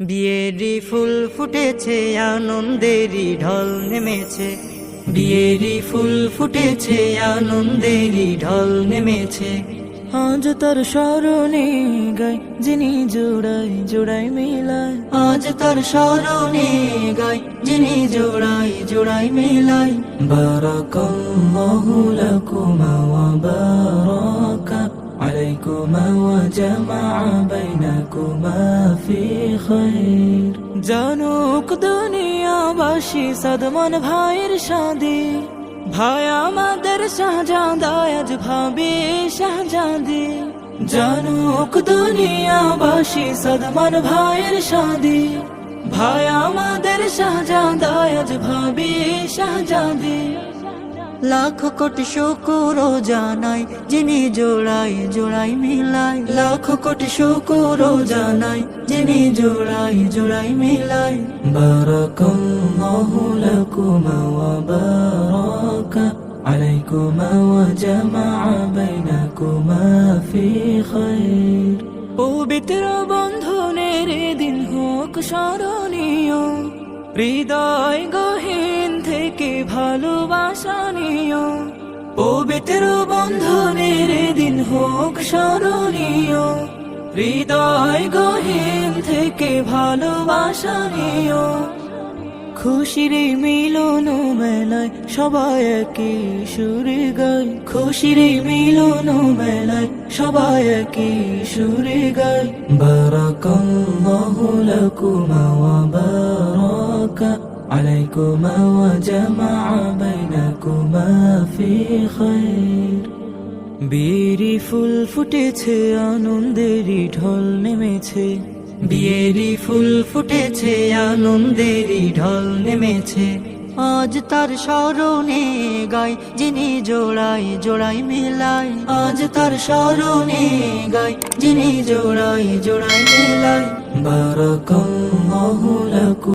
বিয়েরি ফুল ফুটেছে, আনন্দেরই ঢল নেমেছে। বিয়েরি ফুল ফুটেছে, আনন্দেরই ঢল নেমেছে। আজ তার স্মরণে গায়, যিনি জোড়াই জোড়াই মিলায়। আজ তার স্মরণে গায়, যিনি জোড়াই জোড়াই মিলায়। বারাকাল্লাহু লাকুমা ওয়া বারাকা। عليكما وجمع بينكما في خير জানুক দুনিয়াবাসী সদমন ভাইয়ের সাদে ভাই আমাদের শাহজাদায় আজ ভাবে শাহজাদে জানুক দুনিয়াবাসী সদমন ভাইয়ের সাদে ভাই আমাদের শাহজাদায় আজ ভাবে শাহজাদে লাখ কোটি শুকুর জানাই, যিনি জোড়াই জোড়াই মিলাই। লাখ কোটি শুকুর জানাই, যিনি জোড়াই জোড়াই মিলাই। বারকম লাকুমা জামা বাইনাকুমা ফি পবিত্র বন্ধনের দিন হোক স্মরণীয়, হৃদয় গহে থেকে ভালোবাসা নিও? পবিত্র বন্ধনের দিন হোক স্মরণীয়। হৃদয় গহীন থেকে ভালোবাসা নিও। খুশির মিলন মেলায় সবাই একই সুরে গায়। খুশির মিলন মেলায় সবাই একই সুরে গায়। বারাকাল্লাহু লাকুমা ওয়া বারাকা عليكما وجمع بينكما في خير বিয়েরি ফুল ফুটেছে আনন্দেরই ঢল নেমেছে বিয়েরি ফুল ফুটেছে আনন্দেরই ঢল নেমেছে আজ তার স্মরণে গায় যিনি জোড়াই জোড়াই মিলাই আজ তার স্মরণে গায় যিনি জোড়াই জোড়াই মিলাই বারাকাল্লাহু লাকুম